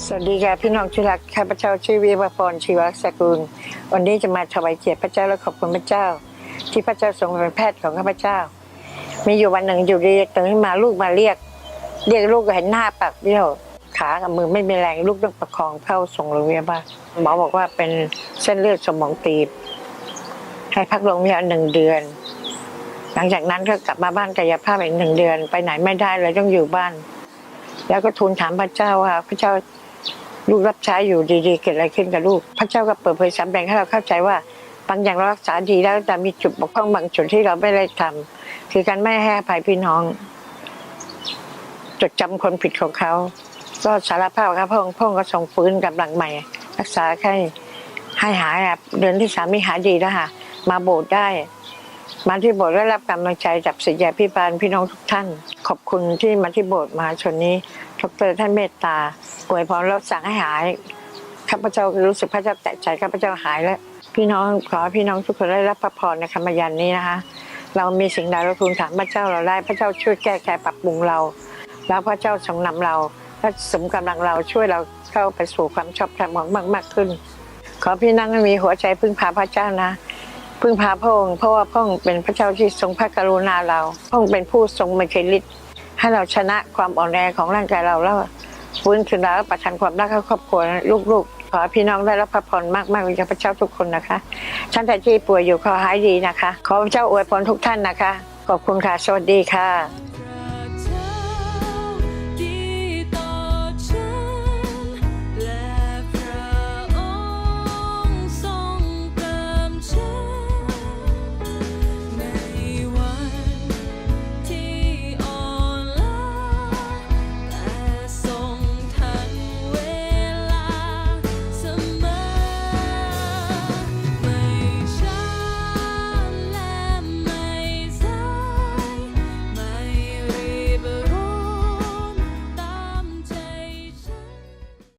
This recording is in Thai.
สวัสดีค่ะพี่น้องที่รักข้าพเจ้าชื่อวีวพรชีวสกุล วันนี้จะมาถวายเกียรติพระเจ้าและขอบคุณพระเจ้า ที่พระเจ้าทรงเป็นแพทย์ของข้าพเจ้า มีอยู่วันหนึ่งอยู่ดีตื่นขึ้นมาลูกมาเรียก เรียกลูกเห็นหน้าปากเบี้ยวขากับมือไม่มีแรงลูกต้องประคองเข้าส่งโรงพยาบาลหมอบอกว่าเป็นเส้นเลือดสมองตีบให้พักโรงพยาบาลหนึ่งเดือน หลังจากนั้นก็กลับมาบ้านกายภาพอีกหนึ่งเดือน ไปไหนไม่ได้เลยต้องอยู่บ้าน แล้วก็ทูลถามพระเจ้าว่าพระเจ้า ลูกรับใช้อยู่ดีๆ เกิดอะไรขึ้นกับลูก พระเจ้าก็เปิดเผยสำแดงให้เราเข้าใจว่าบางอย่างเรารักษาดีแล้วแต่มีจุดบกพร่องบางจุดที่เราไม่ได้ทำคือการไม่ให้อภัยพี่น้อง จดจำคนผิดของเขา ก็สารภาพครับพระองค์พระองค์ก็ส่งฟื้นกำลังใหม่ รักษาให้ให้หายเดือนที่สามีหายดีแล้วค่ะมาโบสถ์ได้ มาที่โบสถ์ได้รับกำลังใจจากศิษยาพิบาลพี่น้องทุกท่าน อบคุณที่มาที่โบสถ์มหาชนนี้ดรท่านเมตตาอวยพรแล้วสั่งให้หายข้าพเจ้ารู้สึกพระเจ้าแตะใจข้าพเจ้าหายแล้ว พี่น้องขอพี่น้องทุกคนได้รับพระพรในคำยันนี้นะคะ เรามีสิ่งใดเราทูลถามพระเจ้าเราได้พระเจ้าช่วยแก้ไขปรับปรุงเรา แล้วพระเจ้าทรงนำเราและสมกำลังเราช่วยเราเข้าไปสู่ความชอบธรรมมากมากขึ้น ขอพี่น้องมีหัวใจพึ่งพาพระเจ้านะ พึ่งพาพระองค์เพราะว่าพระองค์เป็นพระเจ้าที่ทรงพระกรุณาเราพระองค์เป็นผู้ทรงมีฤทธิ์ให้เราชนะความอ่อนแอของร่างกายเราแล้วฟื้นคืนแล้วประทานความรักให้ครอบครัวลูกๆ ขอพี่น้องได้รับพระพรมากๆจากพระเจ้าทุกคนนะคะท่านใดที่ป่วยอยู่ขอหายดีนะคะ ขอพระเจ้าอวยพรทุกท่านนะคะ ขอบคุณค่ะสวัสดีค่ะ